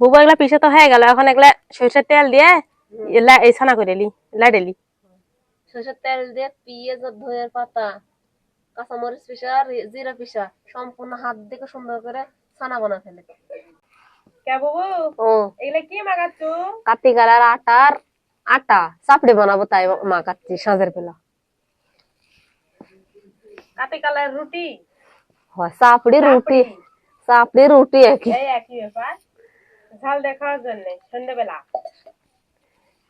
বুবু এগুলা পিছে তো হয়ে গেল এখন এগুলা সরষের তেল দিয়ে এই ছানা করে লি লাইডেলি সরষের তেল দিয়ে পেঁয়াজ আর পাতা কাঁচামরিচ পিসা আর জিরা পিসা সম্পূর্ণ হাত দিকে সুন্দর করে ছানা বানা ফেলে। কে বুবু? ও এগুলা কি মাগাচ্ছ কাতি গালার আটার আটা চাপড়ি বানাবো তাই মা কাচ্ছি সাঁজের বেলা কাতে কালার রুটি হয় চাপড়ি রুটি চাপড়ি রুটি একই একই ব্যাপার ঝাল দেখার জন্য সন্ধ্যেবেলা।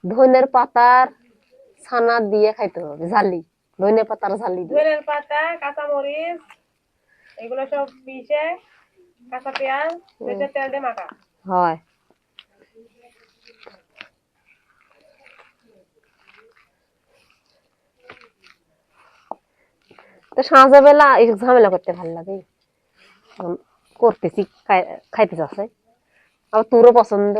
ধনের পাতার ছানা দিয়ে খাইতে হবে ঝালি। ধনে পাতার ঝালি ধনের পাতা কাঁচামরিচ এগুলো সব পিষে কাঁচা পেঁয়াজ সরষের তেল দিয়ে মাখা। হয়। তো সাঁঝে বেলা ঝামেলা করতে ভালো লাগে করতেছি খাই- খাইতে যাচ্ছে আবার তোরও পছন্দ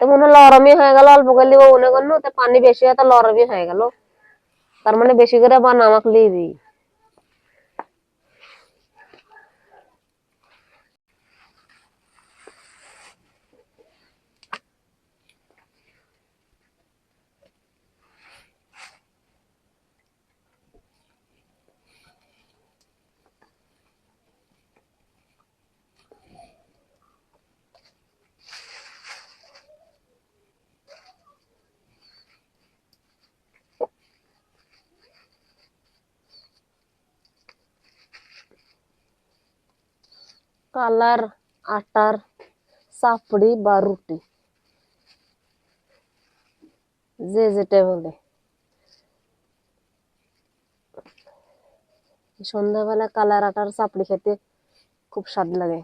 মনে লরমি হয়ে গেল অল্প করে লিব মনে করল পানি বেশি হয় তো লরমি হয়ে গেল তার মানে বেশি করে বা নামাক লিবি কালার, আটার, চাপড়ি বা রুটি। যে যেটা বলে। সন্ধ্যাবেলা কালার, আটার, চাপড়ি খেতে খুব স্বাদ লাগে।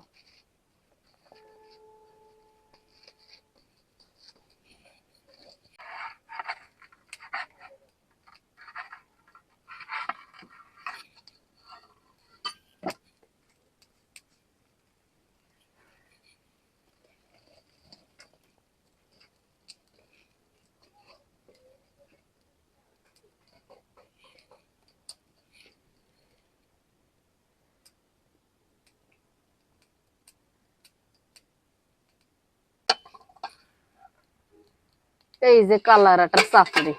এই যে কালার একটা চাপড়ি।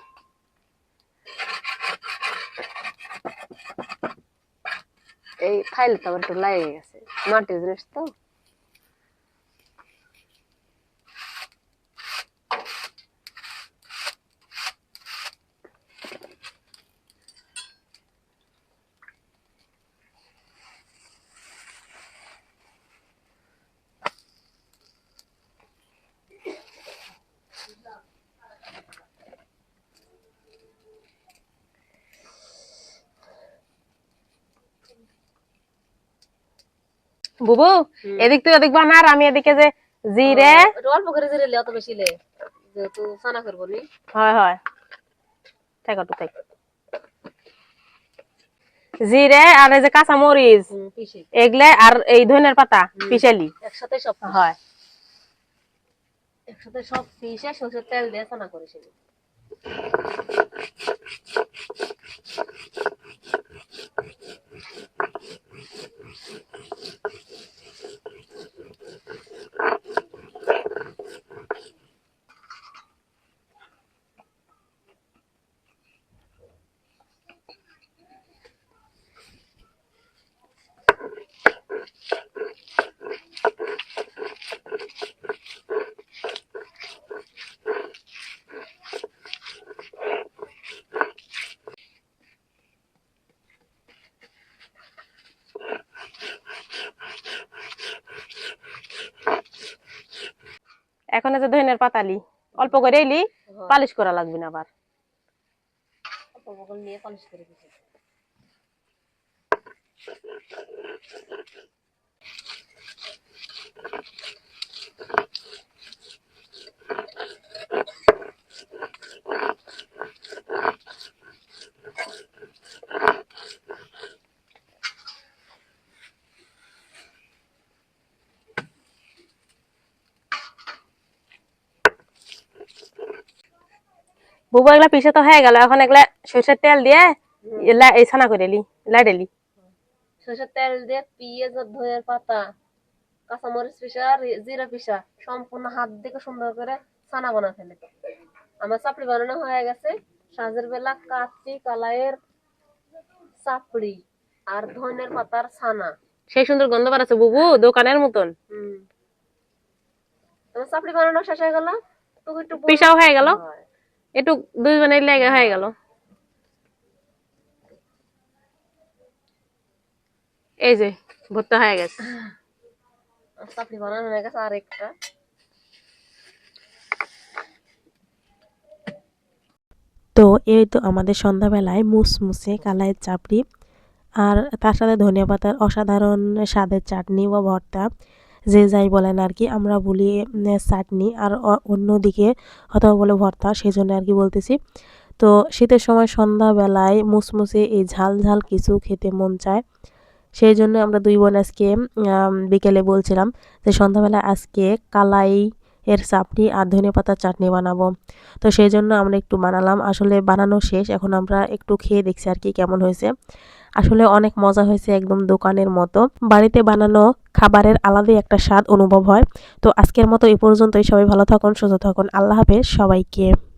এই ফাইল তো একটু লাগে গেছে। মাটির জিনিস তো। বুবু এদিক তুই ওদিক বানা আর আমি এদিকে যে জিরে অল্প করে জিরে অত বেশি লে যেহেতু ছানা করব নি। হয় হয়। থাক একটু থাক। জিরে আর এই যে কাঁচা মরিচ এগুলা আর এই ধনের পাতা পিছালি একসাথে সব হয়। একসাথে সব পিসে সরষের তেল দিয়ে ছানা করেছিল এখন আছে ধনের পাতালি অল্প করে এলি পালিশ করা লাগবে না আবার অল্প অল্প করে নিয়ে পালিশ করে দিছি বুবু এগুলা তো হয়ে গেল এখন এগুলা সরষের তেল দিয়ে এই ছানা করে লাইডেলি সরষের তেল দিয়ে পেঁয়াজ ধইয়ের পাতা কাঁচামরিচ পিসা আর জিরা পিসা সম্পূর্ণ হাত সুন্দর করে ছানা বানা ফেলে। আমার চাপড়ি বানানো হয়ে গেছে। সাজের বেলা চাপড়ি আর ধনের পাতার ছানা। সেই সুন্দর গন্ধ বাড়াচ্ছে বুবু দোকানের মতন। তোমার চাপড়ি বানানো শেষ হয়ে গেল পিসাও হয়ে। গেল। একটু দুই বানাই লেগে হয়ে গেল। এই যে ভর্তা হয়ে গেছে। চাপড়ি বানানো হয়ে গেছে আর একটা। তো এই তো আমাদের সন্ধ্যাবেলায় মুসমুসে কালাইয়ের চাপড়ি আর তার সাথে ধনিয়া পাতার অসাধারণ স্বাদের চাটনি বা ভর্তা। যে যাই বলেন আর কি, আমরা বলি চাটনি আর অন্যদিকে অথবা বলে ভর্তা সেই জন্য আর কি বলতেছি। তো শীতের সময় সন্ধ্যাবেলায় মুসমুসে এই ঝাল ঝাল কিছু খেতে মন চায়। সেই জন্য আমরা দুই বোন আজকে বিকেলে বলছিলাম যে সন্ধ্যাবেলায় আজকে কালাই এর চাপড়ি আর ধনে পাতার চাটনি বানাবো। তো সেই জন্য আমরা একটু বানালাম। আসলে বানানো শেষ। এখন আমরা একটু খেয়ে দেখছি আর কি কেমন হয়েছে। আসলে অনেক মজা হয়েছে একদম দোকানের মতো। বাড়িতে বানানো খাবারের আলাদাই একটা স্বাদ অনুভব হয়। তো আজকের মতো এই পর্যন্তই। সবাই ভালো থাকুন, সুস্থ থাকুন। আল্লাহ হাফেজ। সবাইকে।